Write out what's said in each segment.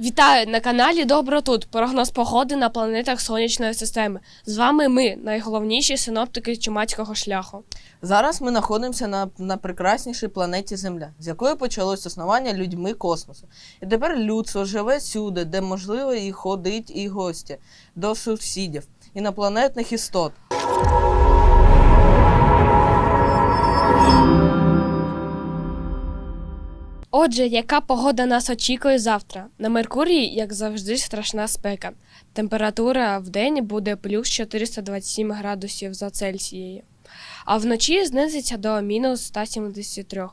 Вітаю на каналі Добро тут. Прогноз погоди на планетах сонячної системи. З вами ми, найголовніші синоптики чумацького шляху. Зараз ми знаходимося на, на прекраснішій планеті Земля, з якої почалось існування людьми космосу. І тепер людство живе всюди, де можливо і ходить, і гості, до сусідів, інопланетних істот. Отже, яка погода нас очікує завтра? На Меркурії, як завжди, страшна спека. Температура в день буде плюс 427 градусів за Цельсією, а вночі знизиться до мінус 173.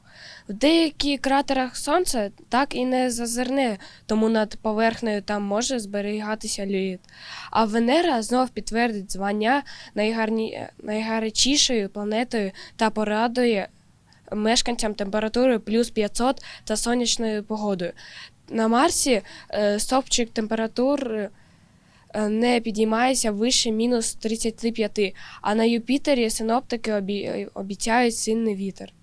В деяких кратерах сонце так і не зазирне, тому над поверхнею там може зберігатися лід. А Венера знов підтвердить звання найгарні... найгарячішою планетою та порадує мешканцям температури плюс 500 та сонячною погодою. На Марсі е, стопчик температур е, не підіймається вище мінус 35, а на Юпітері синоптики обіцяють сильний вітер.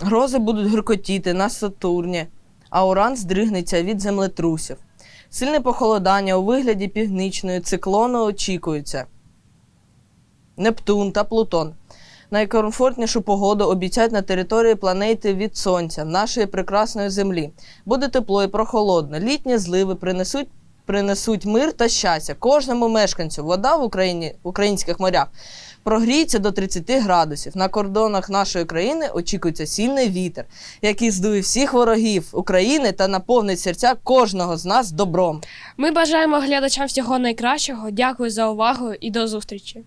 Грози будуть гуркотіти на Сатурні, а Уран здригнеться від землетрусів. Сильне похолодання у вигляді північної циклону очікується. Нептун та Плутон. Найкомфортнішу погоду обіцяють на території планети від сонця, нашої прекрасної землі. Буде тепло і прохолодно. Літні зливи принесуть, принесуть мир та щастя кожному мешканцю. Вода в Україні, в українських морях прогріється до 30 градусів. На кордонах нашої країни очікується сильний вітер, який здує всіх ворогів України та наповнить серця кожного з нас добром. Ми бажаємо глядачам всього найкращого. Дякую за увагу і до зустрічі.